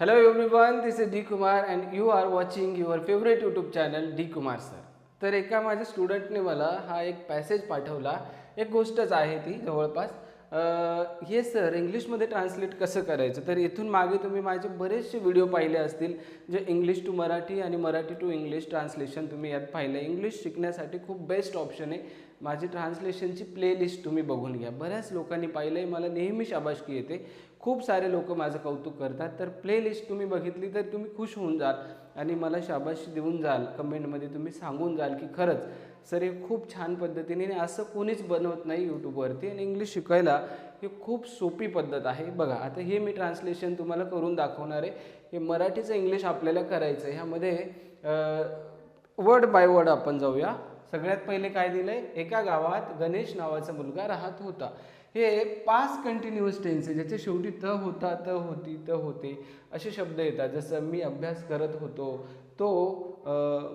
Hello everyone, this is D Kumar and you are watching your favorite YouTube channel D Kumar Sir. तर एका माझ्या स्टुडंटने मला हा एक पॅसेज पाठवला. एक गोष्टच आहे ती जवळपास. हे सर इंग्लिशमध्ये ट्रान्सलेट कसं करायचं? तर इथून मागे तुम्ही माझे बरेचसे व्हिडिओ पाहिले असतील जे इंग्लिश टू मराठी आणि मराठी टू इंग्लिश ट्रान्सलेशन तुम्ही यात पाहिलं इंग्लिश शिकण्यासाठी खूप बेस्ट ऑप्शन आहे. माझी ट्रान्सलेशनची प्लेलिस्ट तुम्ही बघून घ्या. बऱ्याच लोकांनी पाहिलं आहे मला नेहमी शाबाशकी येते. खूप सारे लोक माझं कौतुक करतात. तर प्लेलिस्ट तुम्ही बघितली तर तुम्ही खुश होऊन जाल आणि मला शाबाशी देऊन जाल. कमेंटमध्ये तुम्ही सांगून जाल की खरंच सर हे खूप छान पद्धतीने आणि असं कोणीच बनवत नाही यूट्यूबवरती आणि इंग्लिश शिकायला ही खूप सोपी पद्धत आहे. बघा आता हे मी ट्रान्सलेशन तुम्हाला करून दाखवणार आहे. हे मराठीचं इंग्लिश आपल्याला करायचं आहे ह्यामध्ये वर्ड बाय वर्ड आपण जाऊया. सगळ्यात पहिले काय दिलं आहे एका गावात गणेश नावाचा मुलगा राहत होता. हे पाच कंटिन्युअस टेन्स आहे ज्याच्या शेवटी त होता त होती त होते असे शब्द येतात. जसं मी अभ्यास करत होतो तो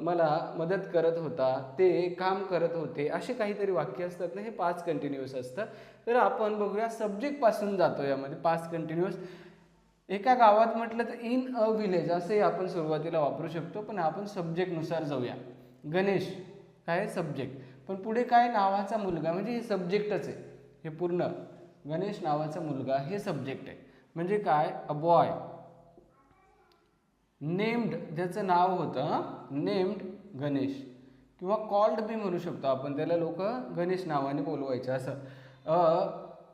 मला मदत करत होता ते काम करत होते असे काहीतरी वाक्य असतात ना हे पाच कंटिन्युअस असतं. तर आपण बघूया सब्जेक्टपासून जातो यामध्ये पाच कंटिन्युअस एका गावात म्हटलं तर इन अ विलेज असंही आपण सुरुवातीला वापरू शकतो पण आपण सब्जेक्टनुसार जाऊया. गणेश काय सब्जेक्ट पण पुढे काय नावाचा मुलगा म्हणजे हे सब्जेक्टच आहे. हे पूर्ण. गणेश नावाचा मुलगा हे सब्जेक्ट आहे. म्हणजे काय? अ बॉय नेम्ड ज्याचं नाव होतं नेम्ड गणेश. किंवा कॉल्ड बी म्हणू शकतो आपण. त्याला लोक गणेश नावाने बोलवायचे. असं. अ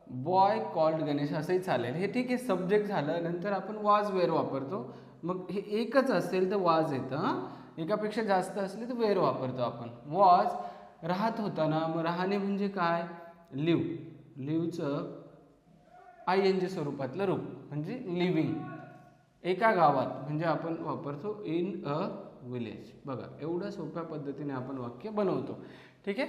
बॉय कॉल्ड गणेश असंही चालेल. हे ठीक आहे सब्जेक्ट झालं. नंतर आपण वाज वेअर वापरतो. मग हे एकच असेल तर वाज येतं. एकापेक्षा जास्त असले तर वेअर वापरतो आपण. वॉज राहत होता ना मग राहणे म्हणजे काय? लिव लिवचं आय एन जी स्वरूपातलं रूप म्हणजे लिव्हिंग एका गावात म्हणजे आपण वापरतो इन अ विलेज बघा एवढ्या सोप्या पद्धतीने आपण वाक्य बनवतो. ठीक आहे?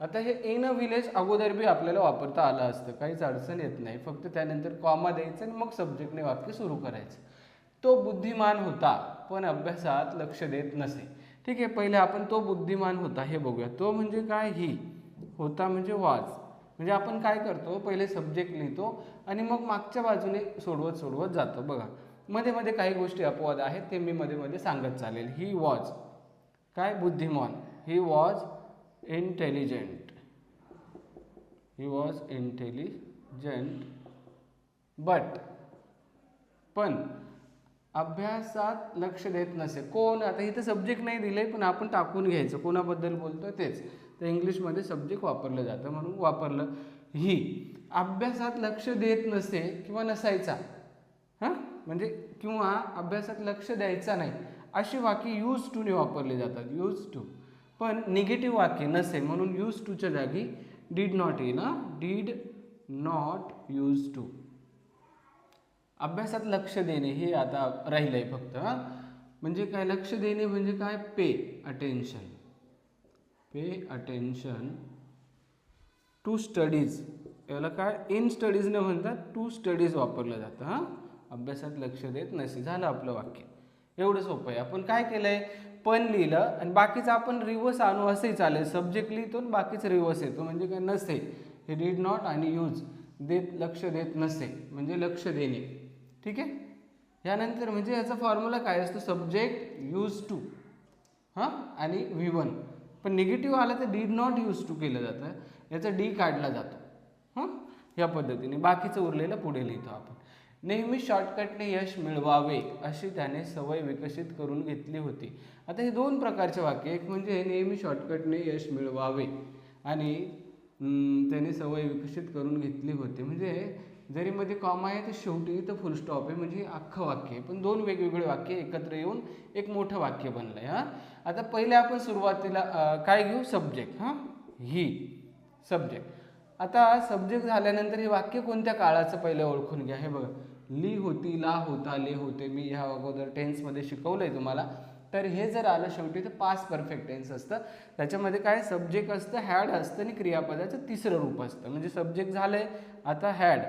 आता हे इन अ विलेज अगोदर बी आपल्याला वापरता आलं असतं. काहीच अडचण येत नाही. फक्त त्यानंतर कॉमा द्यायचं आणि मग सब्जेक्टने वाक्य सुरू करायचं. तो बुद्धिमान होता पण अभ्यासात लक्ष देत नसे. ठीक आहे? पहिले आपण तो बुद्धिमान होता हे बघूया. तो म्हणजे काय? ही. होता म्हणजे वाज. म्हणजे आपण काय करतो पहिले सब्जेक्ट लिहितो आणि मग मागच्या बाजूने सोडवत सोडवत जातो. बघा मध्ये मध्ये काही गोष्टी अपवाद आहेत ते मी मध्ये मध्ये सांगत चालेल. ही वॉज काय? बुद्धिमान. He was intelligent he was intelligent but पण अभ्यासात लक्ष देत नसे. कोण? आता इथं सब्जेक्ट नाही दिले पण आपण टाकून घ्यायचं. कोणाबद्दल बोलतोय? तेच. तर इंग्लिशमध्ये सब्जेक्ट वापरलं जातं. म्हणून वापरलं ही. अभ्यासात लक्ष देत नसे किंवा नसायचा. हां? म्हणजे किंवा अभ्यासात लक्ष द्यायचा नाही. अशी वाक्य यूज टूने वापरले जातात. यूज टू पण निगेटिव्ह वाक्य नसे म्हणून यूज टूच्या जागी डीड नॉट येईल ना डीड नॉट यूज टू अभ्यासात लक्ष देणे हे आता राहिलं आहे फक्त हां? म्हणजे काय? लक्ष देणे म्हणजे काय? Pay attention pay attention to studies याला काय? इन स्टडीज न म्हणतात टू स्टडीज वापरलं जातं हां? अभ्यासात लक्ष देत नसे. झालं आपलं वाक्य. एवढं सोपं आहे. आपण काय केलं आहे पण लिहिलं आणि बाकीचं आपण रिवर्स आणू असंही चालेल. सब्जेक्ट लिहितो आणि बाकीचं रिवर्स येतो. म्हणजे काय? नसे. हे डीड नॉट आणि यूज देत लक्ष देत नसे. म्हणजे लक्ष देणे. ठीक आहे? यानंतर म्हणजे याचा फॉर्म्युला काय असतो? सब्जेक्ट यूज टू हां? आणि व्ही वन पण निगेटिव्ह आला तर डीड नॉट यूज टू केलं जातं. याचा डी काढला जातो. हां? या पद्धतीने. बाकीचं उरलेलं पुढे लिहितो आपण. नेहमी शॉर्टकटने यश मिळवावे अशी त्याने सवय विकसित करून घेतली होती. आता हे दोन प्रकारचे वाक्य एक म्हणजे नेहमी शॉर्टकटने यश मिळवावे आणि त्याने सवय विकसित करून घेतली होती. म्हणजे जरी मध्ये कॉमा आहे तर शेवटी तर फुल स्टॉप आहे. म्हणजे अख्खं वाक्य आहे. पण दोन वेगवेगळे वाक्य एकत्र येऊन एक मोठं वाक्य बनलं आहे हां. आता पहिले आपण सुरुवातीला काय घेऊ? सब्जेक्ट हां. ही सब्जेक्ट आता सब्जेक्ट झाल्यानंतर हे वाक्य कोणत्या काळाचं पहिलं ओळखून घ्या? हे बघा. ली होती ला होता ले होते. मी ह्या अगोदर टेन्समध्ये शिकवलं आहे तुम्हाला. तर हे जर आलं शेवटी तर पास परफेक्ट टेन्स असतं. त्याच्यामध्ये काय? सब्जेक्ट असतं हॅड असतं आणि क्रियापदाचं तिसरं रूप असतं. म्हणजे सब्जेक्ट झालंय आता हॅड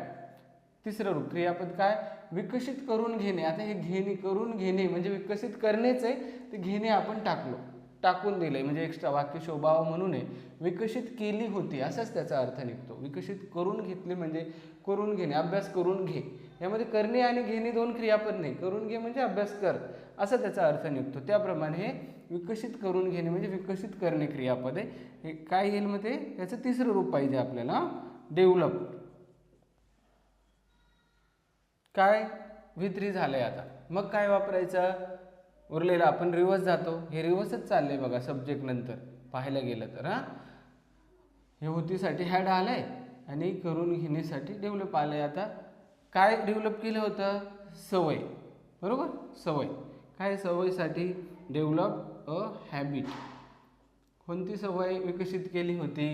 तिसरं रूप. क्रियापद काय? विकसित करून घेणे. आता हे घेणे करून घेणे म्हणजे विकसित करणेच आहे. ते घेणे आपण टाकलो. टाकून दिले म्हणजे एक्स्ट्रा वाक्य शोभाव म्हणून विकसित केली होती. असाच त्याचा अर्थ निघतो. विकसित करून घेतली म्हणजे करून घेणे. अभ्यास करून घे. यामध्ये करणे आणि घेणे दोन क्रियापद नाही. करून घे म्हणजे अभ्यास कर. असा त्याचा अर्थ निघतो. त्याप्रमाणे हे विकसित करून घेणे म्हणजे विकसित करणे क्रियापद आहे. हे काय येईल मग ते? त्याचं तिसरं रूप पाहिजे आपल्याला. डेव्हलप. काय? वित्री आहे आता. मग काय वापरायचं? उरलेलं आपण रिवर्स जातो. हे रिवर्सच चाललंय बघा सब्जेक्ट नंतर. पाहायला गेलं तर हां? हे होतीसाठी हॅड आलंय आणि करून घेण्यासाठी डेव्हलप आलं आहे आता. काय डेव्हलप केलं होतं? सवय. बरोबर? सवय. काय सवयीसाठी? डेव्हलप अ हॅबिट कोणती सवय विकसित केली होती?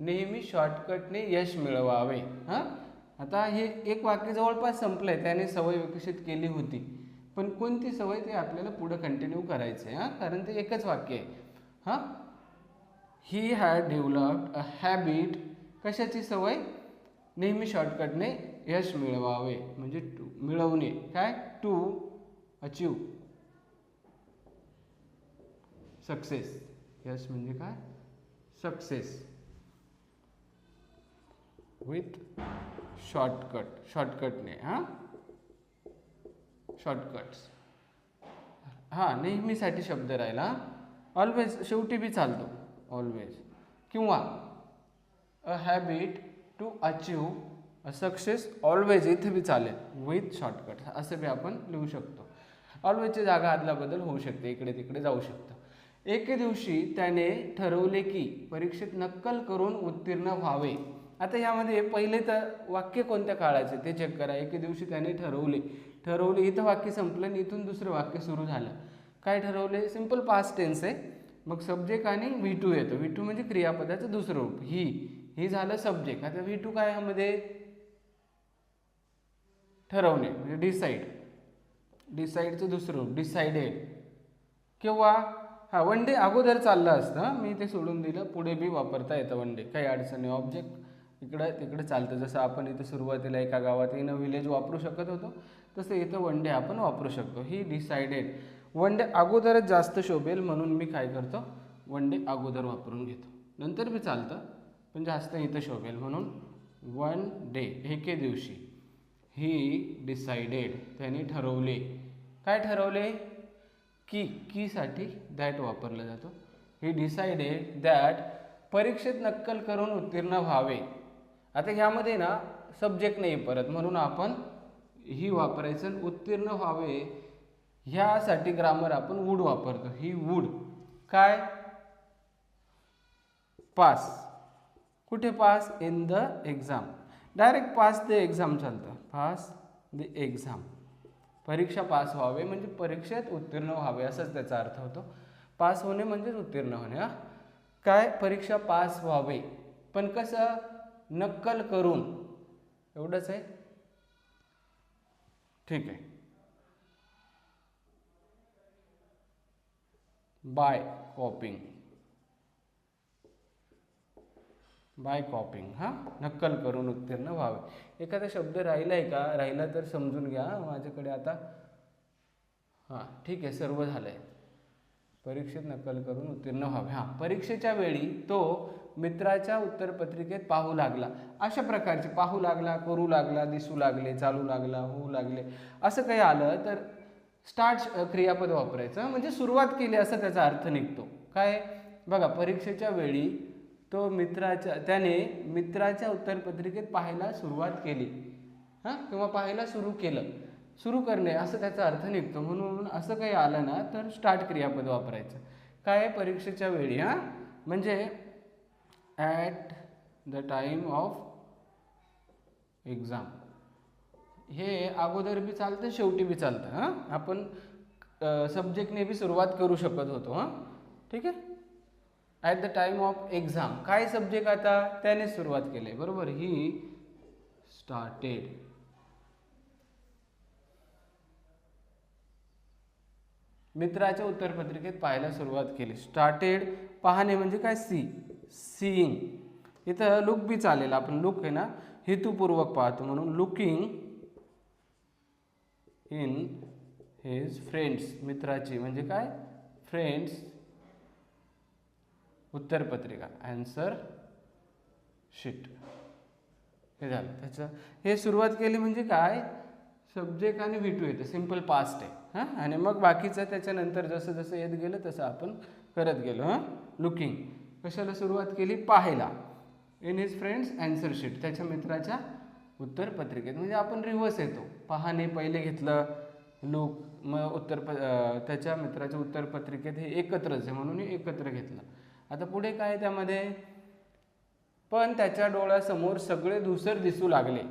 नेहमी शॉर्टकटने यश मिळवावे हां? आता हे एक वाक्य जवळपास संपलं आहे त्याने सवय विकसित केली होती. पण कोणती सवय ते आपल्याला पुढं कंटिन्यू करायचं आहे हां? कारण ते एकच वाक्य आहे. हां? He had developed a habit कशाची सवय? नेहमी शॉर्टकटने यश मिळवावे म्हणजे टू मिळवणे. काय? टू अचीव सक्सेस यश म्हणजे काय? सक्सेस विथ शॉर्टकट शॉर्टकटने हां? शॉर्टकट्स हां नेहमीसाठी शब्द राहिला ऑलवेज शेवटी बी चालतो. ऑलवेज किंवा a habit to achieve a success always इथे बी चालेल. विथ शॉर्टकट असं बी आपण लिहू शकतो. ऑलवेजची जागा आदला बदल होऊ शकते. इकडे तिकडे जाऊ शकतं. एके दिवशी त्याने ठरवले की परीक्षेत नक्कल करून उत्तीर्ण व्हावे. आता यामध्ये पहिले तर वाक्य कोणत्या काळाचे? ते चेक करा. एके दिवशी त्याने ठरवले. ठरवले इथं वाक्य संपलं आणि इथून दुसरं वाक्य सुरू झालं. काय ठरवले? सिंपल पास्ट टेन्स आहे. मग सब्जेक्ट आणि व्ही टू येतो. व्ही टू म्हणजे क्रियापदाचं दुसरं रूप. ही हे झालं सब्जेक्ट आता व्ही टू काय यामध्ये ठरवणे. म्हणजे डिसाईड डिसाईडचं दुसरं रूप. डिसाईडेड किंवा हा वन डे अगोदर चाललं असतं. मी ते सोडून दिलं. पुढे बी वापरता येतं वन डे काही अडचणी ऑब्जेक्ट इकडं तिकडे चालतं. जसं आपण इथं सुरुवातीला एका गावात इन विलेज वापरू शकत होतो तसं इथं वन डे आपण वापरू शकतो. ही डिसाइडेड वन डे अगोदरच जास्त शोभेल म्हणून मी काय करतो वन डे अगोदर वापरून घेतो. नंतर बी चालतं पण जास्त इथं शोभेल म्हणून वन डे एके दिवशी. ही डिसाइडेड त्यांनी ठरवले. काय ठरवले? की कीसाठी दॅट वापरलं जातो. ही डिसाइडेड दॅट परीक्षेत नक्कल करून उत्तीर्ण व्हावे. आता ह्यामध्ये ना सब्जेक्ट नाही परत. म्हणून आपण ही वापरायचं उत्तीर्ण व्हावे ह्यासाठी ग्रामर आपण वूड वापरतो. ही वूड काय? पास कुठे pass in the exam direct pass the exam चालतं. पास द एक्झाम परीक्षा पास व्हावे म्हणजे परीक्षेत उत्तीर्ण व्हावे. असाच त्याचा अर्थ होतो. पास होणे म्हणजेच उत्तीर्ण होणे हा. काय? परीक्षा पास व्हावे. पण कसं? नक्कल करून. एवढंच आहे? ठीक आहे. बाय कॉपिंग. बाय कॉपिंग हां? नक्कल करून उत्तीर्ण व्हावे. एखादा शब्द राहिला आहे का? राहिला तर समजून घ्या. माझ्याकडे आता हां ठीक आहे सर्व झालं आहे परीक्षेत नक्कल करून उत्तीर्ण व्हावे. हां परीक्षेच्या वेळी तो मित्राच्या उत्तरपत्रिकेत पाहू लागला. अशा प्रकारचे पाहू लागला करू लागला दिसू लागले चालू लागला होऊ लागले. असं काही आलं तर स्टार्ट क्रियापद वापरायचं. म्हणजे सुरुवात केली असं त्याचा अर्थ निघतो. काय? बघा परीक्षेच्या वेळी तो मित्राच्या त्याने मित्राच्या उत्तरपत्रिकेत पाहायला सुरुवात केली. हां? किंवा पाहायला सुरू केलं. सुरू करणे असं त्याचा अर्थ निघतो. म्हणून असं काही आलं ना तर स्टार्ट क्रियापद वापरायचं. काय? परीक्षेच्या वेळी हां? म्हणजे at the time of exam हे अगोदर बी चालतं शेवटी बी चालतं हां? आपण सब्जेक्टने बी सुरुवात करू शकत होतो हां? ठीक आहे? At the time of exam काय सब्जेक्ट आता? त्याने सुरुवात केली. बरोबर? ही स्टार्टेड मित्राच्या उत्तरपत्रिकेत पाहायला सुरुवात केली. स्टार्टेड पाहणे म्हणजे काय? सी सीईंग इथं लुक बी चालेल. आपण लुक आहे ना हेतूपूर्वक पाहतो म्हणून लुकिंग इन हिज फ्रेंड्स मित्राची. म्हणजे काय? फ्रेंड्स उत्तरपत्रिका. ॲन्सर शीट हे झालं. त्याचं हे सुरुवात केली म्हणजे काय? सब्जेक्ट आणि व्ही टू येतं. सिंपल पास्ट आहे. हां? आणि मग बाकीचं त्याच्यानंतर जसं जसं येत गेलं तसं आपण करत गेलो हां? लुकिंग कशाला सुरुवात केली? पाहायला. In his friends answer sheet त्याच्या मित्राच्या उत्तरपत्रिकेत म्हणजे आपण रिव्हर्स येतो. पहाने पहिले घेतलं लोक मग उत्तर प त्याच्या मित्राच्या उत्तरपत्रिकेत हे एकत्रच आहे म्हणून एकत्र घेतलं. आता पुढे काय त्यामध्ये? पण त्याच्या डोळ्यासमोर सगळे धुसर दिसू लागले.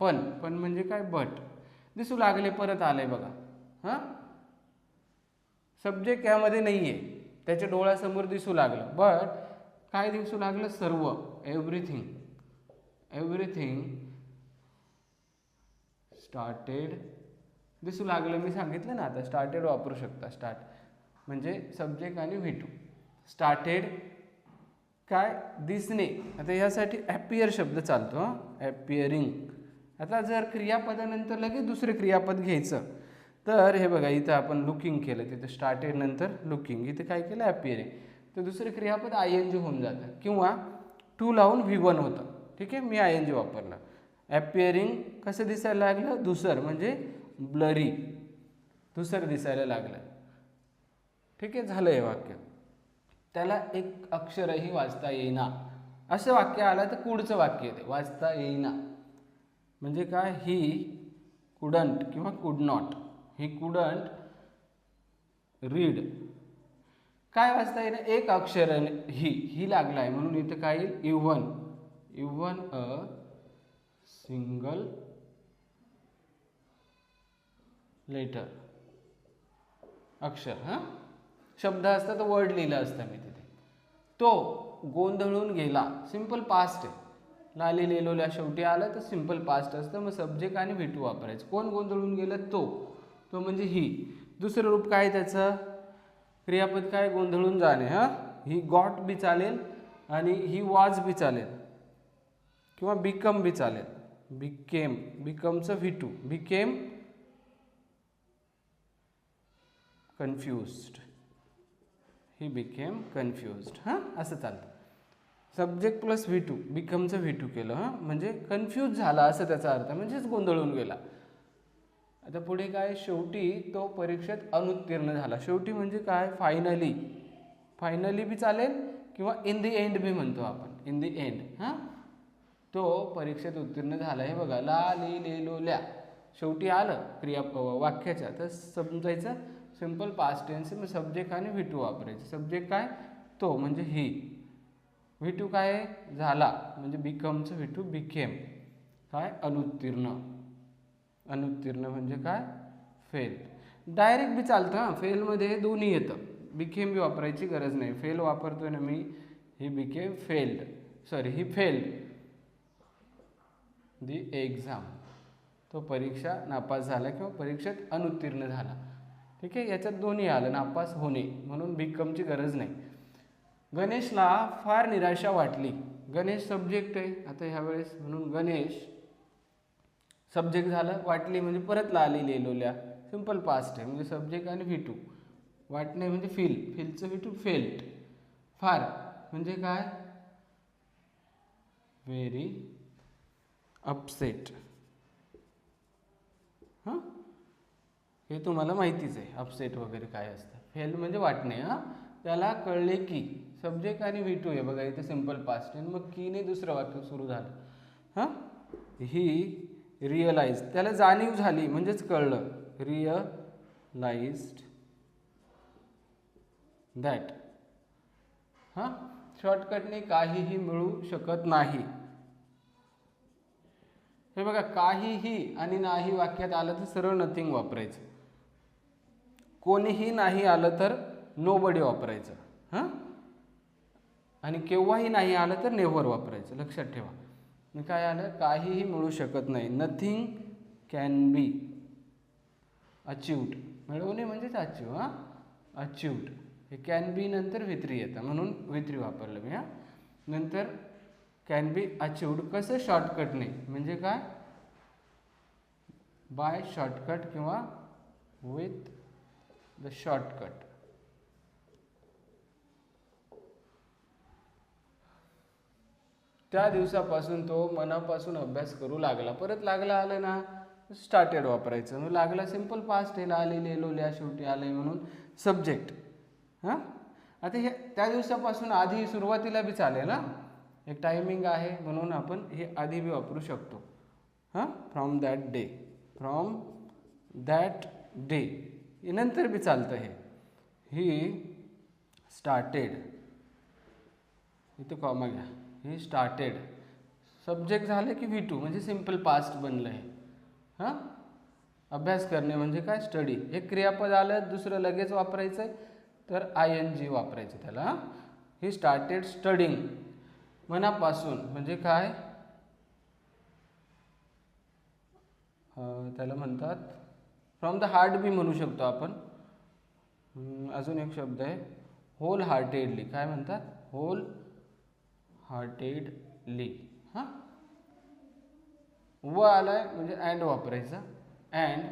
पण पण म्हणजे काय? बट दिसू लागले परत आलंय बघा. हां? सब्जेक्ट यामध्ये नाही आहे त्याच्या डोळ्यासमोर दिसू लागलं. बट काय दिसू लागलं? सर्व. एव्हरीथिंग एव्हरीथिंग स्टार्टेड दिसू लागलं मी सांगितलं ना आता स्टार्टेड वापरू शकता स्टार्ट म्हणजे सब्जेक्ट आणि व्ही टू स्टार्टेड काय? दिसणे. आता यासाठी ॲपियर शब्द चालतो ॲपियरिंग आता जर क्रियापदानंतर लगेच दुसरे क्रियापद घ्यायचं तर हे बघा इथं आपण लुकिंग केलं तिथं स्टार्टेड नंतर लुकिंग इथं काय केलं? ॲपियरिंग तर दुसरं क्रियापद आय एन जी होऊन जातं. किंवा टू लावून व्ही वन होतं. ठीक आहे? मी आय एन जी वापरलं. ॲपियरिंग कसं दिसायला लागलं? दुसर म्हणजे ब्लरी दुसर दिसायला लागलं. ठीक आहे? झालं हे वाक्य. त्याला एक अक्षरही वाचता येईना. असं वाक्य आलं तर कुडचं वाक्य येते. वाचता येईना. म्हणजे काय? ही कुडंट किंवा कुड नॉट ही कुडंट रीड काय वाचता येईल? एक अक्षर ही ही लागला आहे म्हणून इथं काय येईल? Even. Even a single letter. अक्षर हां? शब्द असता तर वर्ड लिहिलं असतं मी तिथे. तो गोंधळून गेला. सिंपल पास्ट आहे. लाली लिहिलेल्या शेवटी आलं तर सिंपल पास्ट असतं. मग सब्जेक्ट आणि व्ही टू वापरायचं. कोण गोंधळून गेलं? तो. तो म्हणजे ही. दुसरं रूप काय त्याचं? क्रियापद काय? गोंधळून जाणे हां? ही गॉट बी चालेल आणि ही वाज बी चालेल. किंवा बिकम बी चालेल. Became बिकमचं V two became confused he became confused हां? असं चालतं. सब्जेक्ट प्लस व्ही टू बिकमचं व्ही टू केलं हां? म्हणजे कन्फ्यूज झाला असं त्याचा अर्थ म्हणजेच गोंधळून गेला. आता पुढे काय? शेवटी तो परीक्षेत अनुत्तीर्ण झाला. शेवटी म्हणजे काय? फायनली फायनली बी चालेल किंवा इन दी एंड बी म्हणतो आपण. इन दी एंड हां? तो परीक्षेत उत्तीर्ण झाला. हे बघा. ला ली ले लो ल्या. शेवटी आलं क्रिया वाक्याच्या. तर समजायचं? सिंपल पास्ट टेन्स मग सब्जेक्ट आणि व्ही टू वापरायचं. सब्जेक्ट काय? तो म्हणजे ही व्ही टू काय? झाला. म्हणजे बिकमचं व्ही टू बिकेम काय? अनुत्तीर्ण. अनुत्तीर्ण म्हणजे काय? फेल डायरेक्ट बी चालतं हां. फेलमध्ये दोन्ही येतं. बिकेम बी वापरायची गरज नाही. फेल वापरतोय ना मी he became failed sorry he failed the exam तो परीक्षा नापास झाला किंवा परीक्षेत अनुत्तीर्ण झाला. ठीक आहे? याच्यात दोन्ही आलं. नापास होणे. म्हणून बिकमची गरज नाही. गणेशला फार निराशा वाटली. गणेश सब्जेक्ट आहे. आता ह्यावेळेस म्हणून गणेश सब्जेक्ट झालं वाटली म्हणजे परत लाली लिहिलेल्या सिंपल पास्ट आहे. म्हणजे सब्जेक्ट आणि व्ही टू वाटणे म्हणजे फील फीलचं व्ही टू फेल्ट फार म्हणजे काय? व्हेरी अपसेट हां? हे तुम्हाला माहितीच आहे. अपसेट वगैरे काय असतं. फेल म्हणजे वाटणे हां? त्याला कळले की सब्जेक्ट आणि व्ही टू आहे. बघा इथे सिंपल पास्ट आहे. मग कीने दुसरं वाक्य सुरू झालं. हां? ही रिअलाइज त्याला जाणीव झाली म्हणजेच कळलं. रिअलाइज्ड दॅट हां? शॉर्टकटने काहीही मिळू शकत नाही. हे बघा काहीही आणि नाही वाक्यात आलं तर सरळ नथिंग वापरायचं. कोणीही नाही आलं तर नो बडी वापरायचं. हां? आणि केव्हाही नाही आलं तर नेव्हर वापरायचं. लक्षात ठेवा. काय आलं? काहीही मिळू शकत नाही. नथिंग कॅन बी अचिव्ड मिळवणे म्हणजेच अचिव्ह हां? अचिव्ड हे कॅन बी नंतर वित्री येतं. म्हणून वित्री वापरलं मी हां? नंतर कॅन बी अचिव्ड कसं? शॉर्टकटने म्हणजे काय? बाय शॉर्टकट किंवा विथ द शॉर्टकट त्या दिवसापासून तो मनापासून अभ्यास करू लागला. परत लागला आलं ना स्टार्टेड वापरायचं. मग लागला सिंपल पास्ट हेला आले लिहिलोल्या शेवटी आले म्हणून सब्जेक्ट हां? आता हे त्या दिवसापासून आधी सुरुवातीला बी चालेल ना एक टायमिंग आहे म्हणून आपण हे आधी बी वापरू शकतो. हां? From that day from that day नंतर बी चालतं हे. ही स्टार्टेड इथं कॉमा घ्या. ही स्टार्टेड सब्जेक्ट झालं की व्ही टू म्हणजे सिंपल पास्ट बनलं आहे हां? अभ्यास करणे म्हणजे काय? स्टडी हे क्रियापद आलं दुसरं लगेच वापरायचं आहे तर आय एन जी वापरायचं त्याला हां? ही स्टार्टेड स्टडिंग मनापासून म्हणजे काय? त्याला म्हणतात फ्रॉम द हार्ट बी म्हणू शकतो आपण. अजून एक शब्द आहे. होल हार्टेडली काय म्हणतात? होल हार्टेडली हां? व आलाय म्हणजे अँड वापरायचा. अँड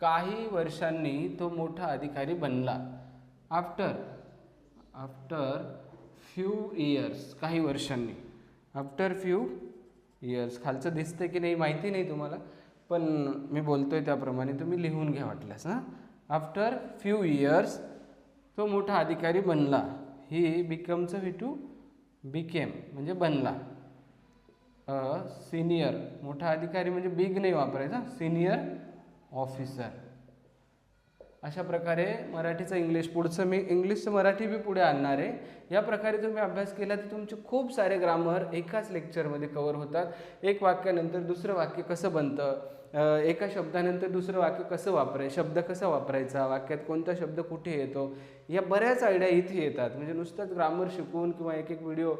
काही वर्षांनी तो मोठा अधिकारी बनला. आफ्टर आफ्टर फ्यू इयर्स काही वर्षांनी. आफ्टर फ्यू इयर्स खालचं दिसतं की नाही माहिती नाही तुम्हाला पण मी बोलतो आहे त्याप्रमाणे तुम्ही लिहून घ्या वाटल्यास हां? आफ्टर फ्यू इयर्स तो मोठा अधिकारी बनला. ही बिकमचं व्ही टू बिकेम म्हणजे बनला. अ सिनियर मोठा अधिकारी म्हणजे बिग नाही वापरायचा सिनियर ऑफिसर अशा प्रकारे मराठीचं इंग्लिश पुढचं मी इंग्लिशचं मराठी बी पुढे आणणार आहे. या प्रकारे तुम्ही अभ्यास केला तर तुमचे खूप सारे ग्रामर एकाच लेक्चरमध्ये कवर होतात. एक वाक्यानंतर दुसरं वाक्य कसं बनतं? एका शब्दानंतर दुसरं वाक्य कसं वापराय शब्द कसा वापरायचा? वाक्यात कोणता शब्द कुठे येतो? या बऱ्याच आयडिया इथे येतात. म्हणजे नुसतंच ग्रामर शिकून किंवा एक एक व्हिडिओ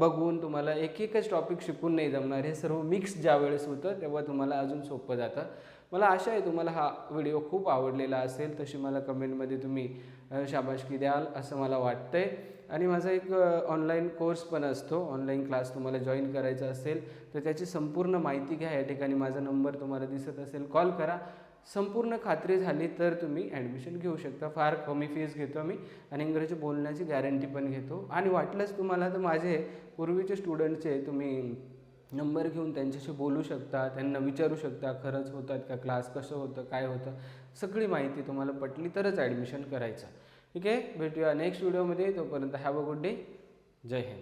बघून तुम्हाला एक एकच टॉपिक शिकून नाही जमणार. हे सर्व मिक्स ज्यावेळेस होतं तेव्हा तुम्हाला अजून सोपं जातं. मला आशा आहे तुम्हाला हा व्हिडिओ खूप आवडलेला असेल तशी मला कमेंटमध्ये तुम्ही शाबाशकी द्याल असं मला वाटतंय. आणि माझा एक ऑनलाईन कोर्स पण असतो ऑनलाईन क्लास तुम्हाला जॉईन करायचा असेल तर त्याची संपूर्ण माहिती घ्या. या ठिकाणी माझा नंबर तुम्हाला दिसत असेल कॉल करा. संपूर्ण खात्री झाली तर तुम्ही ॲडमिशन घेऊ शकता. फार कमी फीज घेतो मी आणि इंग्रजी बोलण्याची गॅरंटी पण घेतो. आणि वाटलंच तुम्हाला तर माझे पूर्वीचे स्टुडंटचे तुम्ही नंबर घेऊन त्यांच्याशी बोलू शकता त्यांना विचारू शकता खरंच होतात का क्लास कसं होतं काय होतं सगळी माहिती तुम्हाला पटली तरच ॲडमिशन करायचं. ठीक आहे? भेटूया नेक्स्ट व्हिडिओमध्ये तोपर्यंत have a good day Jai Hind.